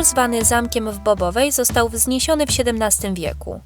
Dwór zwany Zamkiem w Bobowej został wzniesiony w XVII wieku.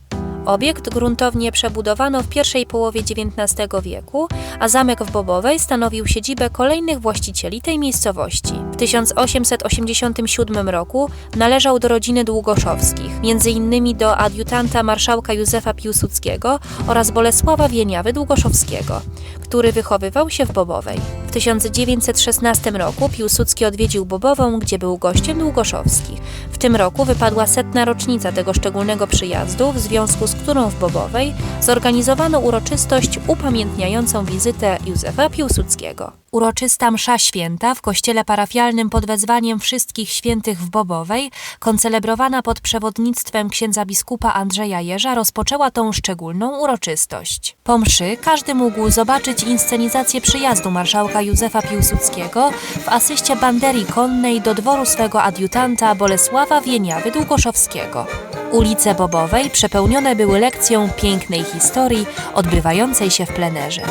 Obiekt gruntownie przebudowano w pierwszej połowie XIX wieku, a zamek w Bobowej stanowił siedzibę kolejnych właścicieli tej miejscowości. W 1887 roku należał do rodziny Długoszowskich, m.in. do adiutanta marszałka Józefa Piłsudskiego oraz Bolesława Wieniawy Długoszowskiego, który wychowywał się w Bobowej. W 1916 roku Piłsudski odwiedził Bobową, gdzie był gościem Długoszowskich. W tym roku wypadła setna rocznica tego szczególnego przyjazdu, w związku z którą w Bobowej zorganizowano uroczystość upamiętniającą wizytę Józefa Piłsudskiego. Uroczysta msza święta w kościele parafialnym pod wezwaniem wszystkich świętych w Bobowej, koncelebrowana pod przewodnictwem księdza biskupa Andrzeja Jeża, rozpoczęła tą szczególną uroczystość. Po mszy każdy mógł zobaczyć inscenizację przyjazdu marszałka Józefa Piłsudskiego w asyście banderii konnej do dworu swego adiutanta Bolesława Wieniawy Długoszowskiego. Ulice Bobowej przepełnione były lekcją pięknej historii odbywającej się w plenerze.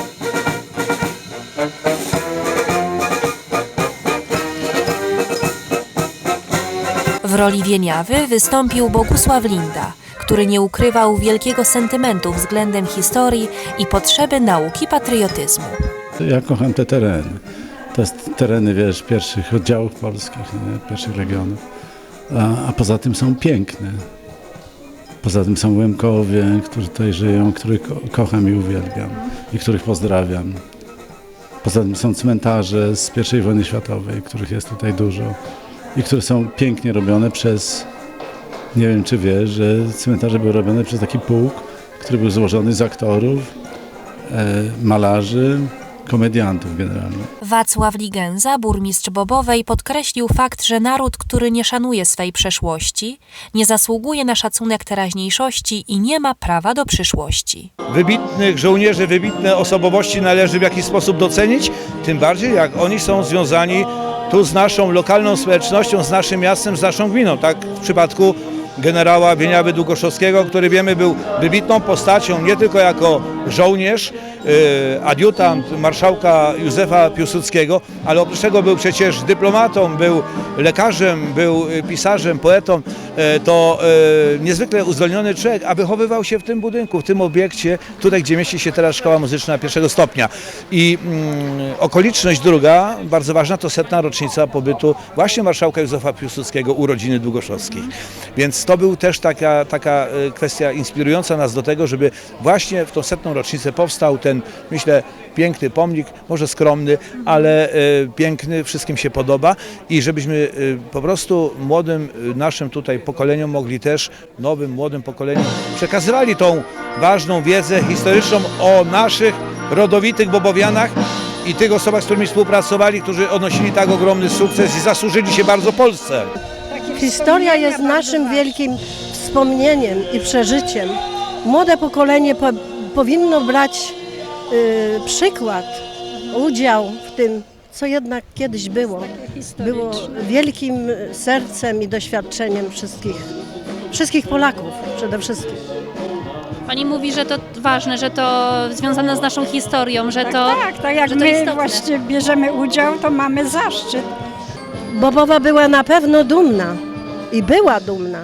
W roli Wieniawy wystąpił Bogusław Linda, który nie ukrywał wielkiego sentymentu względem historii i potrzeby nauki patriotyzmu. Ja kocham te tereny. Jest tereny, wiesz, pierwszych oddziałów polskich, nie? pierwszych legionów. A, a poza tym są piękne. Poza tym są Łemkowie, którzy tutaj żyją, których ko- kocham i uwielbiam i których pozdrawiam. Poza tym są cmentarze z I wojny światowej, których jest tutaj dużo i które są pięknie robione przez, nie wiem czy wiesz, że cmentarze były robione przez taki pułk, który był złożony z aktorów, e, malarzy, komediantów generalnie. Wacław Ligenza, burmistrz Bobowej, podkreślił fakt, że naród, który nie szanuje swej przeszłości, nie zasługuje na szacunek teraźniejszości i nie ma prawa do przyszłości. wybitnych żołnierzy, wybitne osobowości należy w jakiś sposób docenić, tym bardziej jak oni są związani tu z naszą lokalną społecznością, z naszym miastem, z naszą gminą. Tak w przypadku generała Wieniawy Długoszowskiego, który wiemy był wybitną postacią nie tylko jako żołnierz, adiutant marszałka Józefa Piłsudskiego, ale oprócz tego był przecież dyplomatą, był lekarzem, był y, pisarzem, poetą. E, To niezwykle uzdolniony człowiek, a wychowywał się w tym budynku, w tym obiekcie, tutaj gdzie mieści się teraz Szkoła Muzyczna pierwszego stopnia. I mm, okoliczność druga, bardzo ważna, to setna rocznica pobytu właśnie marszałka Józefa Piłsudskiego u rodziny Długoszowskich. Więc to był też taka, taka kwestia inspirująca nas do tego, żeby właśnie w tą setną rocznicę powstał ten, myślę, piękny pomnik, może skromny, ale e, piękny, wszystkim się podoba i żebyśmy e, po prostu młodym e, naszym tutaj pokoleniom mogli też, nowym, młodym pokoleniom przekazywali tą ważną wiedzę historyczną o naszych rodowitych Bobowianach i tych osobach, z którymi współpracowali, którzy odnosili tak ogromny sukces i zasłużyli się bardzo Polsce. Historia jest naszym wielkim wspomnieniem i przeżyciem. Młode pokolenie po, powinno brać przykład, udział w tym, co jednak kiedyś było. Było wielkim sercem i doświadczeniem wszystkich, wszystkich Polaków przede wszystkim. Pani mówi, że to ważne, że to związane z naszą historią, że to. Tak, tak jak że to my istotne. właśnie bierzemy udział, to mamy zaszczyt. Bobowa była na pewno dumna i była dumna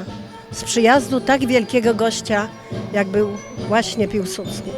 z przyjazdu tak wielkiego gościa, jak był właśnie Piłsudski.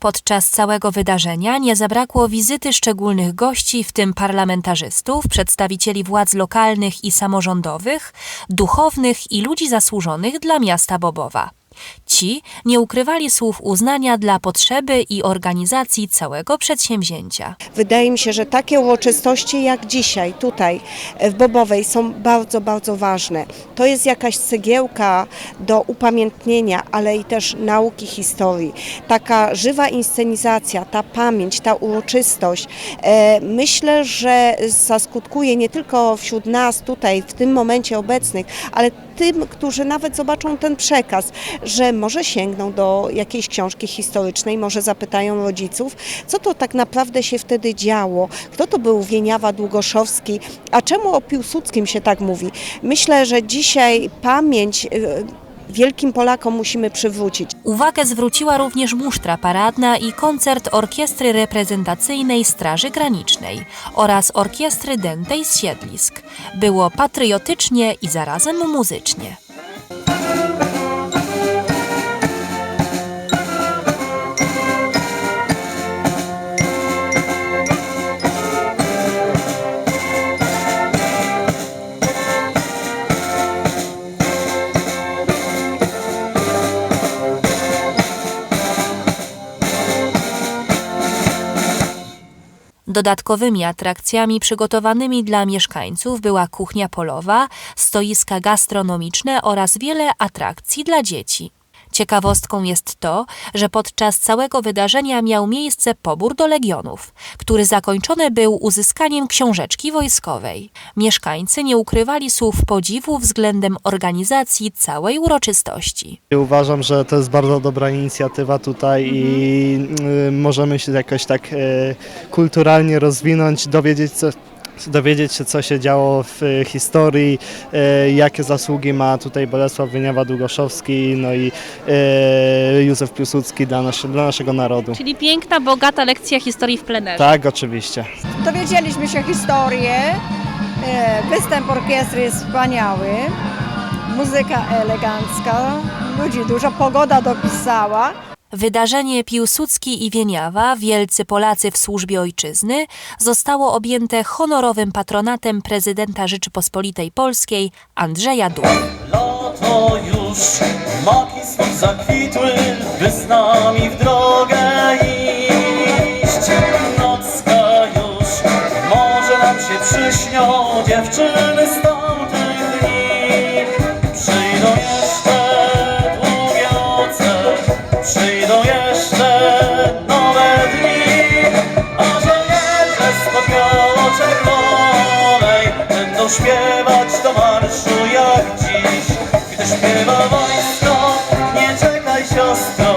Podczas całego wydarzenia nie zabrakło wizyty szczególnych gości, w tym parlamentarzystów, przedstawicieli władz lokalnych i samorządowych, duchownych i ludzi zasłużonych dla miasta Bobowa. Ci nie ukrywali słów uznania dla potrzeby i organizacji całego przedsięwzięcia. Wydaje mi się, że takie uroczystości jak dzisiaj tutaj w Bobowej są bardzo, bardzo ważne. To jest jakaś cegiełka do upamiętnienia, ale i też nauki historii. Taka żywa inscenizacja, ta pamięć, ta uroczystość, e, myślę, że zaskutkuje nie tylko wśród nas tutaj, w tym momencie obecnych, ale tym, którzy nawet zobaczą ten przekaz, że może sięgną do jakiejś książki historycznej, może zapytają rodziców, co to tak naprawdę się wtedy działo, kto to był Wieniawa Długoszowski, a czemu o Piłsudskim się tak mówi. Myślę, że dzisiaj pamięć y, wielkim Polakom musimy przywrócić. Uwagę zwróciła również musztra paradna i koncert Orkiestry Reprezentacyjnej Straży Granicznej oraz Orkiestry Dętej z Siedlisk. Było patriotycznie i zarazem muzycznie. Dodatkowymi atrakcjami przygotowanymi dla mieszkańców była kuchnia polowa, stoiska gastronomiczne oraz wiele atrakcji dla dzieci. Ciekawostką jest to, że podczas całego wydarzenia miał miejsce pobór do legionów, który zakończony był uzyskaniem książeczki wojskowej. Mieszkańcy nie ukrywali słów podziwu względem organizacji całej uroczystości. Uważam, że to jest bardzo dobra inicjatywa tutaj i y, możemy się jakoś tak y, kulturalnie rozwinąć, dowiedzieć, co, dowiedzieć się, co się działo w y, historii, y, jakie zasługi ma tutaj Bolesław Wieniawa-Długoszowski, no i y, Józef Piłsudski dla, nasze, dla naszego narodu. Czyli piękna, bogata lekcja historii w plenerze. Tak, oczywiście. Dowiedzieliśmy się historię. E, Występ orkiestry jest wspaniały. Muzyka elegancka. Ludzi dużo. Pogoda dopisała. Wydarzenie Piłsudski i Wieniawa, wielcy Polacy w służbie ojczyzny, zostało objęte honorowym patronatem prezydenta Rzeczypospolitej Polskiej Andrzeja Dudy. Lato już, maki znów zakwitły, by z nami w drogę iść. Nocka już, może nam się przyśnią dziewczyny z jeszcze nowe dni, a że jedne spod biało-czerwonej będą śpiewać do marszu jak dziś, gdy śpiewa wojsko, nie czekaj siostro.